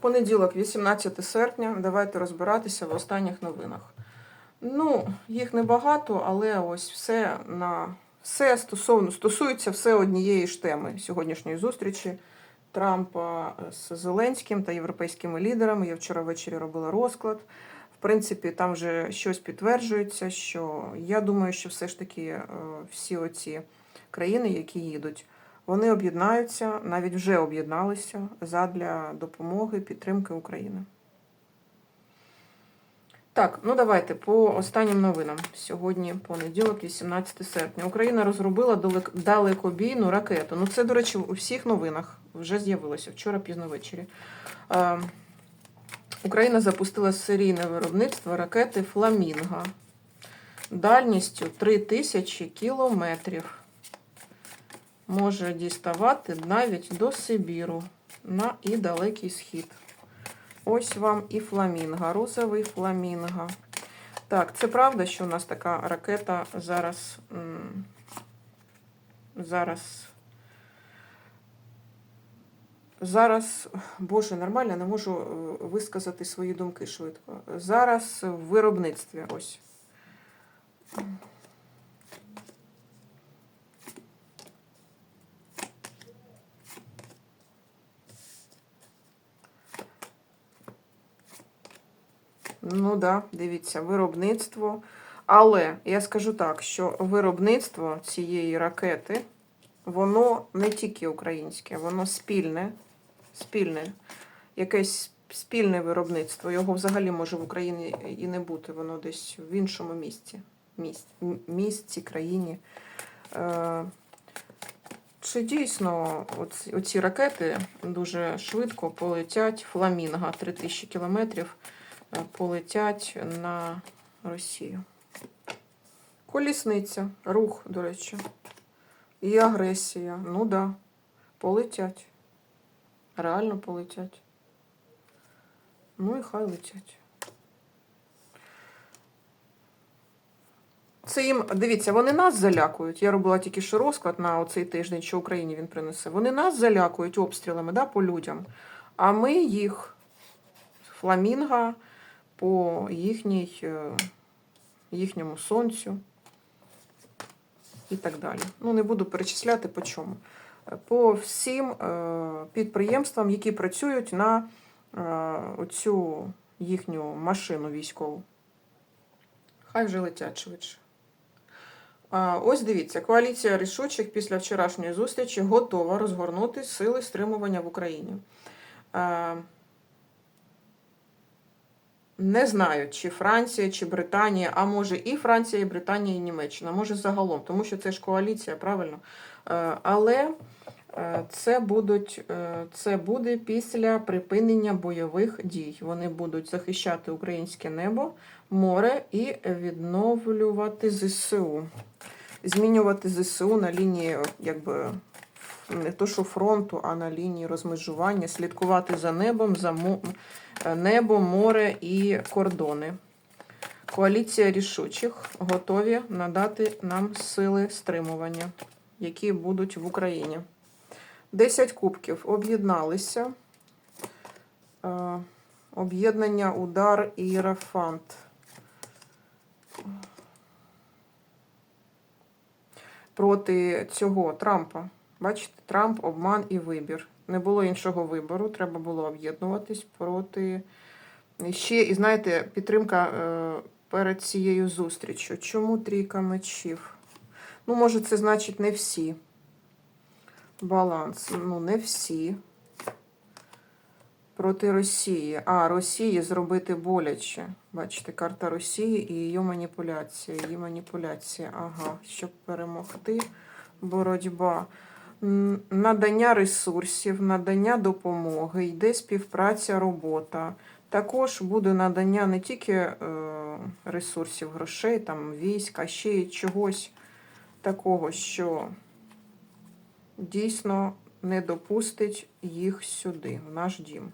Понеділок, 18 серпня. Давайте розбиратися в останніх новинах. Ну, їх небагато, але ось все на все стосовно стосується все однієї ж теми сьогоднішньої зустрічі Трампа з Зеленським та європейськими лідерами. Я вчора ввечері робила розклад. В принципі, там вже щось підтверджується, що я думаю, що все ж таки е, всі оці країни, які їдуть, вони об'єднаються, навіть вже об'єдналися задля допомоги, підтримки України. Так, ну давайте по останнім новинам. Сьогодні понеділок, 18 серпня. Україна розробила далекобійну ракету. Ну, це, до речі, у всіх новинах вже з'явилося вчора пізно ввечері. Е, Україна запустила серійне виробництво ракети Фламінга дальністю 3000 кілометрів. Може діставати навіть до Сибіру на і далекий схід. Ось вам і фламінга, розовий фламінга. Так, це правда, що у нас така ракета зараз. Зараз. Зараз, боже, нормально, не можу е, висказати свої думки швидко. Зараз в виробництві ось. Ну да, дивіться, виробництво. Але я скажу так, що виробництво цієї ракети, воно не тільки українське, воно спільне, спільне, якесь спільне виробництво. Його взагалі може в Україні і не бути, воно десь в іншому місці, місці, країні. Е, Чи дійсно оці, ракети дуже швидко полетять фламінга 3000 кілометрів полетять на Росію? Колісниця, рух, до речі, і агресія. Ну да, полетять. Реально полетять. Ну і хай летять. Це їм, дивіться, вони нас залякують. Я робила тільки що розклад на оцей тиждень, що Україні він принесе. Вони нас залякують обстрілами да, по людям, а ми їх фламінга по їхній, е, їхньому сонцю і так далі. Ну, не буду перечисляти по чому. Е, По всім е, підприємствам, які працюють на оцю їхню машину військову. Хай вже летять швидше. Ось дивіться, коаліція рішучих після вчорашньої зустрічі готова розгорнути сили стримування в Україні. Не знаю, чи Франція, чи Британія, а може і Франція, і Британія, і Німеччина, може загалом, тому що це ж коаліція, правильно? Е, Але е, це, будуть, е, це буде після припинення бойових дій. Вони будуть захищати українське небо, море і відновлювати ЗСУ. Змінювати ЗСУ на лінії, якби не то, що фронту, а на лінії розмежування, слідкувати за небом, за е, небо, море і кордони. Коаліція рішучих готові надати нам сили стримування, які будуть в Україні. Десять кубків об'єдналися. Е, Об'єднання Удар і Єрафант. Проти цього Трампа. Бачите, Трамп, обман і вибір. Не було іншого вибору, треба було об'єднуватись проти. Ще, і знаєте, підтримка е, перед цією зустрічю. Чому трійка мечів? Ну, може, це значить не всі. Баланс. Ну, не всі. Проти Росії. А, Росії зробити боляче. Бачите, карта Росії і її маніпуляція. Її маніпуляція. Ага, щоб перемогти. Боротьба. Надання ресурсів, надання допомоги, йде співпраця, робота. Також буде надання не тільки е, ресурсів, грошей, там, військ, а ще й чогось такого, що дійсно не допустить їх сюди, в наш дім.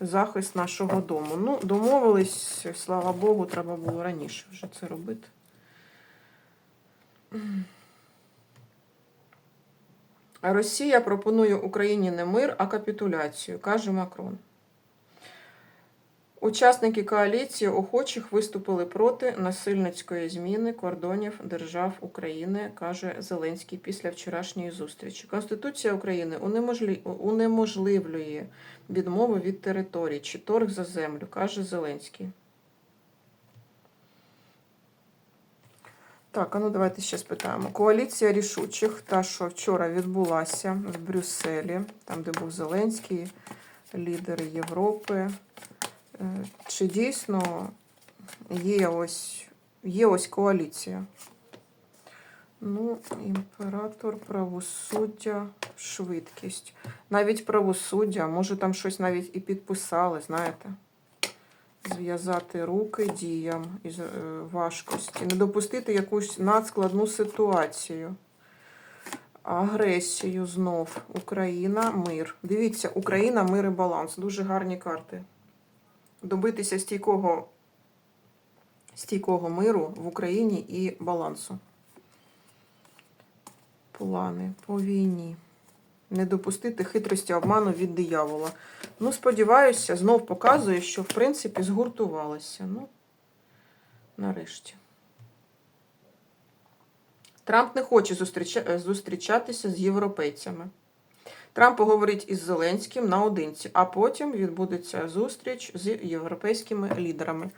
Захист нашого дому. Ну, домовились, слава Богу, треба було раніше вже це робити. Росія пропонує Україні не мир, а капітуляцію, каже Макрон. Учасники коаліції охочих виступили проти насильницької зміни кордонів держав України, каже Зеленський після вчорашньої зустрічі. Конституція України унеможливлює відмову від територій чи торг за землю, каже Зеленський. Так, а ну давайте ще спитаємо. Коаліція рішучих, та, що вчора відбулася в Брюсселі, там, де був Зеленський, лідери Європи. Е, Чи дійсно є ось, є ось коаліція? Ну, імператор, правосуддя, швидкість. Навіть правосуддя, може там щось навіть і підписали, знаєте? Зв'язати руки діям із е, важкості, не допустити якусь надскладну ситуацію. Агресію знов. Україна, мир. Дивіться, Україна, мир і баланс. Дуже гарні карти. Добитися стійкого, стійкого миру в Україні і балансу. Плани по війні. Не допустити хитрості обману від диявола. Ну, сподіваюся, знов показує, що в принципі згуртувалося. Ну, нарешті. Трамп не хоче зустріча... зустрічатися з європейцями. Трамп поговорить із Зеленським наодинці, а потім відбудеться зустріч з європейськими лідерами.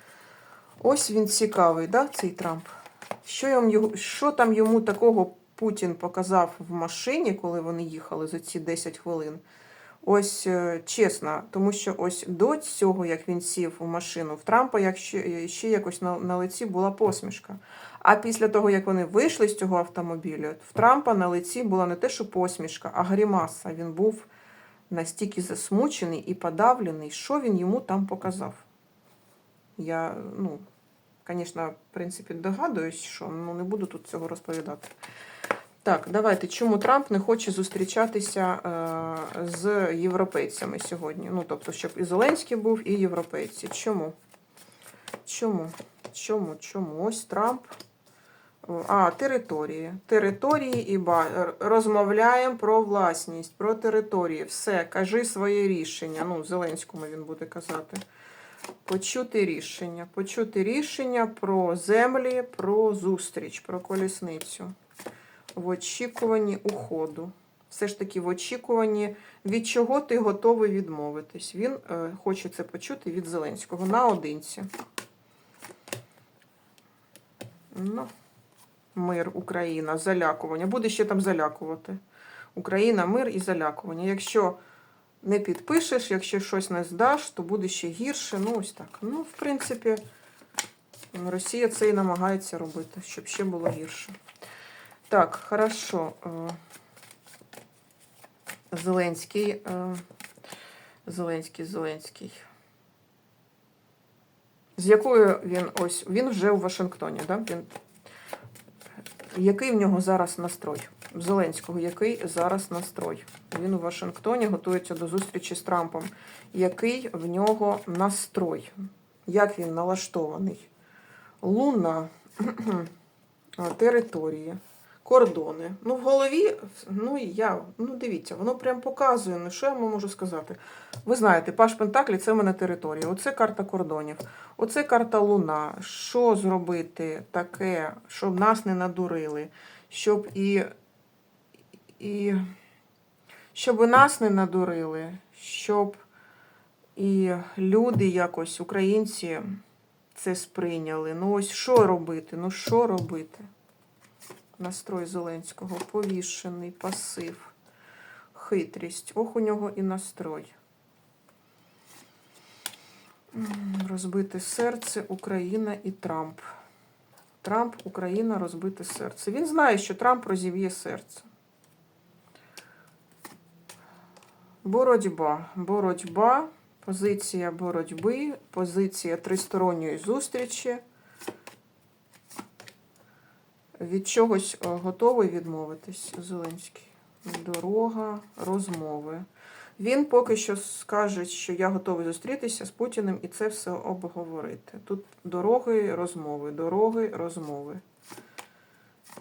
Ось він цікавий, да, цей Трамп. Що, йому, що там йому такого Путін показав в машині, коли вони їхали за ці 10 хвилин? Ось е, чесно, тому що ось до цього, як він сів у машину, в Трампа як ще, ще якось на, на лиці була посмішка. А після того, як вони вийшли з цього автомобіля, в Трампа на лиці була не те, що посмішка, а грімаса. Він був настільки засмучений і подавлений, що він йому там показав. Я, ну, звісно, в принципі, догадуюсь, що ну, не буду тут цього розповідати. Так, давайте. Чому Трамп не хоче зустрічатися е, з європейцями сьогодні? Ну, тобто, щоб і Зеленський був, і європейці. Чому? Чому? Чому? Чому? Ось Трамп. А, території. Території і ба... розмовляємо про власність, про території. Все, кажи своє рішення. Ну, Зеленському він буде казати. Почути рішення. Почути рішення про землі, про зустріч, про колісницю. В очікуванні уходу. Все ж таки в очікуванні, від чого ти готовий відмовитись. Він е, хоче це почути від Зеленського наодинці. Ну, мир, Україна, залякування. Буде ще там залякувати. Україна, мир і залякування. Якщо не підпишеш, якщо щось не здаш, то буде ще гірше. Ну, ось так. Ну, в принципі, Росія це і намагається робити, щоб ще було гірше. Так, хорошо. Е, Зеленський. е, Зеленський, Зеленський. З якою він ось. Він вже у Вашингтоні, да? Він... Який в нього зараз настрой? Зеленського, який зараз настрой? Він у Вашингтоні готується до зустрічі з Трампом. Який в нього настрой? Як він налаштований? Луна, території, кордони. Ну, в голові, ну і я, ну дивіться, воно прям показує, ну що я вам можу сказати. Ви знаєте, Паш Пентаклі це в мене територія. Оце карта кордонів. Оце карта Луна. Що зробити таке, щоб нас не надурили, щоб і, і щоб нас не надурили, щоб і люди якось, українці, це сприйняли. Ну ось що робити? Ну що робити? Настрой Зеленського повішений, пасив, хитрість. Ох, у нього і настрой. Розбите серце, Україна і Трамп. Трамп, Україна, розбите серце. Він знає, що Трамп розів'є серце. Боротьба. Боротьба, позиція боротьби, позиція тристоронньої зустрічі. Від чогось е, готовий відмовитись Зеленський. Дорога, розмови. Він поки що скаже, що я готовий зустрітися з Путіним і це все обговорити. Тут дороги, розмови, дороги, розмови.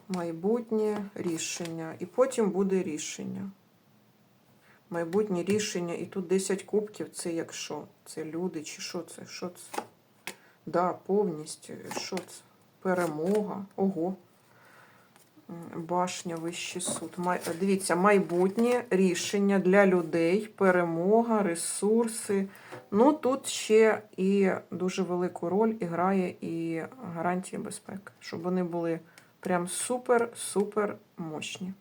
Майбутнє рішення. І потім буде рішення. Майбутнє рішення. І тут 10 кубків. Це як що? Це люди чи що це? Що це? Да, повністю. Що це? Перемога. Ого. Башня, вищий суд. Май... Дивіться, майбутнє рішення для людей, перемога, ресурси. Ну, тут ще і дуже велику роль і грає і гарантії безпеки, щоб вони були прям супер-супер мощні.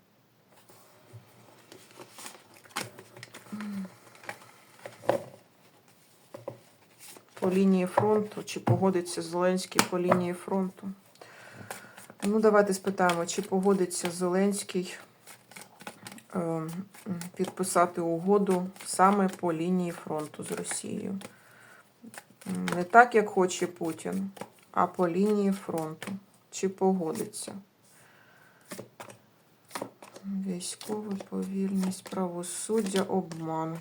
По лінії фронту, чи погодиться Зеленський по лінії фронту. Ну, давайте спитаємо, чи погодиться Зеленський е, підписати угоду саме по лінії фронту з Росією. Не так, як хоче Путін, а по лінії фронту. Чи погодиться? Військова повільність, правосуддя, обман.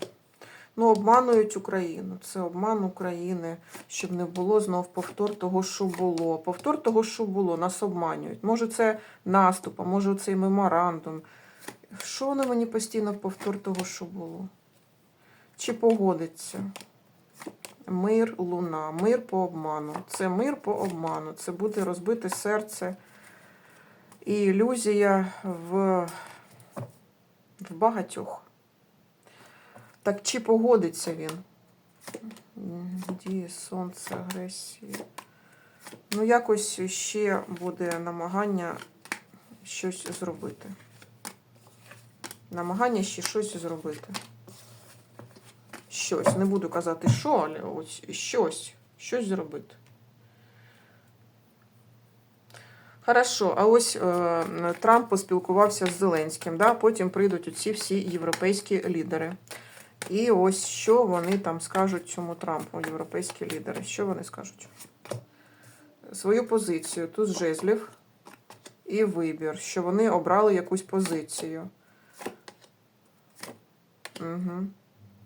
Ну, обманують Україну. Це обман України, щоб не було знов повтор того, що було. Повтор того, що було, нас обманюють. Може, це наступ, а може цей меморандум. Що вони мені постійно повтор того, що було? Чи погодиться? Мир, луна, мир по обману. Це мир по обману. Це буде розбите серце і ілюзія в, в багатьох. Так чи погодиться він? Діє сонце, агресія. Ну, якось ще буде намагання щось зробити. Намагання ще щось зробити. Щось. Не буду казати, що, але ось щось. Щось зробити. Хорошо, а ось е, Трамп поспілкувався з Зеленським, да? потім прийдуть оці всі європейські лідери. І ось що вони там скажуть цьому Трампу, європейські лідери. Що вони скажуть? Свою позицію. Тут жезлів і вибір, що вони обрали якусь позицію. Угу.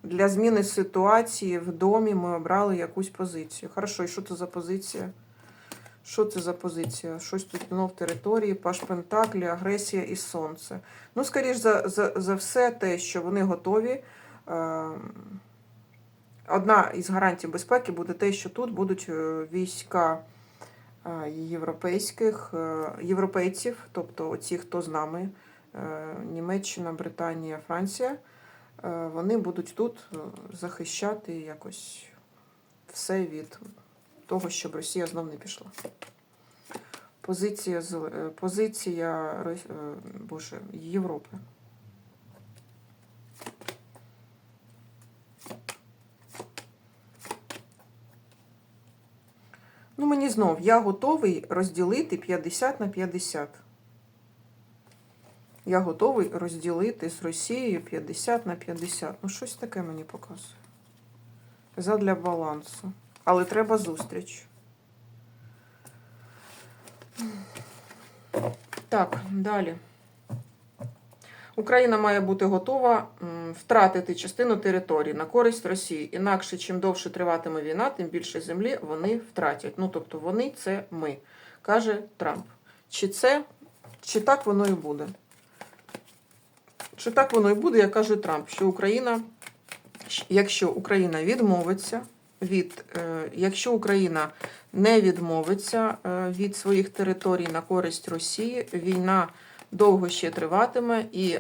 Для зміни ситуації в домі ми обрали якусь позицію. Хорошо, і що це за позиція? Що це за позиція? Щось тут знов території, паш Пентаклі, агресія і сонце. Ну, скоріш за, за, за все, те, що вони готові. Е, Одна із гарантій безпеки буде те, що тут будуть е, війська е, європейських е, європейців, тобто оці, хто з нами, Німеччина, Британія, Франція, вони будуть тут захищати якось все від того, щоб Росія знов не пішла. Позиція, е, позиція е, Боже, Європи. Ну, мені знов, я готовий розділити 50 на 50. Я готовий розділити з Росією 50 на 50. Ну, щось таке мені показує. Задля балансу. Але треба зустріч. Так, далі. Україна має бути готова втратити частину території на користь Росії. Інакше, чим довше триватиме війна, тим більше землі вони втратять. Ну, тобто вони це ми, каже Трамп. Чи це, чи так воно і буде? Чи так воно і буде, як каже Трамп, що Україна, якщо Україна відмовиться від, е, якщо Україна не відмовиться е, від своїх територій на користь Росії, війна довго ще триватиме і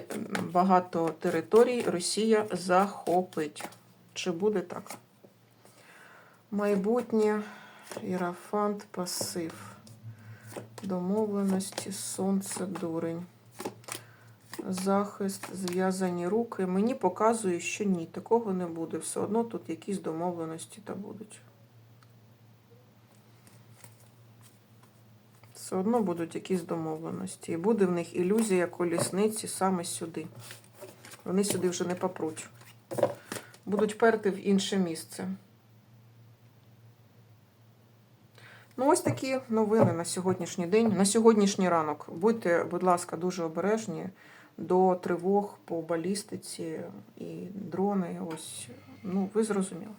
багато територій Росія захопить. Чи буде так? Майбутнє, ірафант, пасив. Домовленості, сонце, дурень. Захист, зв'язані руки. Мені показує, що ні, такого не буде. Все одно тут якісь домовленості та будуть. Все одно будуть якісь домовленості. І буде в них ілюзія колісниці саме сюди. Вони сюди вже не попруть. Будуть перти в інше місце. Ну, ось такі новини на сьогоднішній день, на сьогоднішній ранок. Будьте, будь ласка, дуже обережні до тривог по балістиці і дрони. Ось, ну, ви зрозуміли.